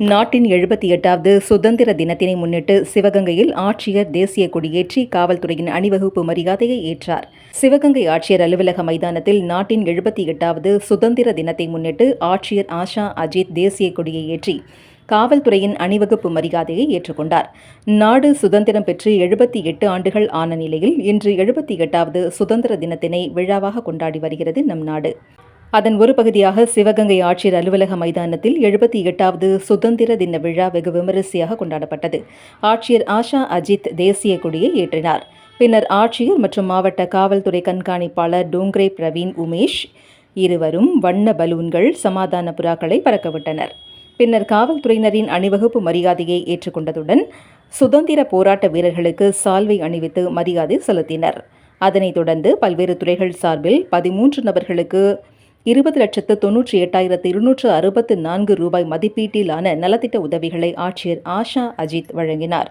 நாட்டின் எழுபத்தி எட்டாவது சுதந்திர தினத்தினை முன்னிட்டு சிவகங்கையில் ஆட்சியர் தேசிய கொடியேற்றி காவல்துறையின் அணிவகுப்பு மரியாதையை ஏற்றார். சிவகங்கை ஆட்சியர் அலுவலக மைதானத்தில் நாட்டின் எழுபத்தி எட்டாவது சுதந்திர தினத்தை முன்னிட்டு ஆட்சியர் ஆஷா அஜித் தேசிய கொடியை ஏற்றி காவல்துறையின் அணிவகுப்பு மரியாதையை ஏற்றுக்கொண்டார். நாடு சுதந்திரம் பெற்று எழுபத்தி எட்டு ஆண்டுகள் ஆன நிலையில் இன்று எழுபத்தி எட்டாவது சுதந்திர தினத்தினை விழாவாக கொண்டாடி வருகிறது நம் நாடு. அதன் ஒரு பகுதியாக சிவகங்கை ஆட்சியர் அலுவலக மைதானத்தில் எழுபத்தி எட்டாவது சுதந்திர தின விழா வெகு விமரிசையாக கொண்டாடப்பட்டது. ஆட்சியர் ஆஷா அஜித் தேசிய கொடியை ஏற்றினார். பின்னர் ஆட்சியர் மற்றும் மாவட்ட காவல்துறை கண்காணிப்பாளர் டோங்ரே பிரவீன் உமேஷ் இருவரும் வண்ண பலூன்கள் சமாதான புறாக்களை பறக்கவிட்டனர். பின்னர் காவல்துறையினரின் அணிவகுப்பு மரியாதையை ஏற்றுக்கொண்டதுடன் சுதந்திர போராட்ட வீரர்களுக்கு சால்வை அணிவித்து மரியாதை செலுத்தினர். அதனைத் தொடர்ந்து பல்வேறு துறைகள் சார்பில் பதிமூன்று நபர்களுக்கு இருபது லட்சத்து தொன்னூற்றி எட்டாயிரத்து இருநூற்று அறுபத்து நான்கு ரூபாய் மதிப்பீட்டிலான நலத்திட்ட உதவிகளை ஆட்சியர் ஆஷா அஜித் வழங்கினார்.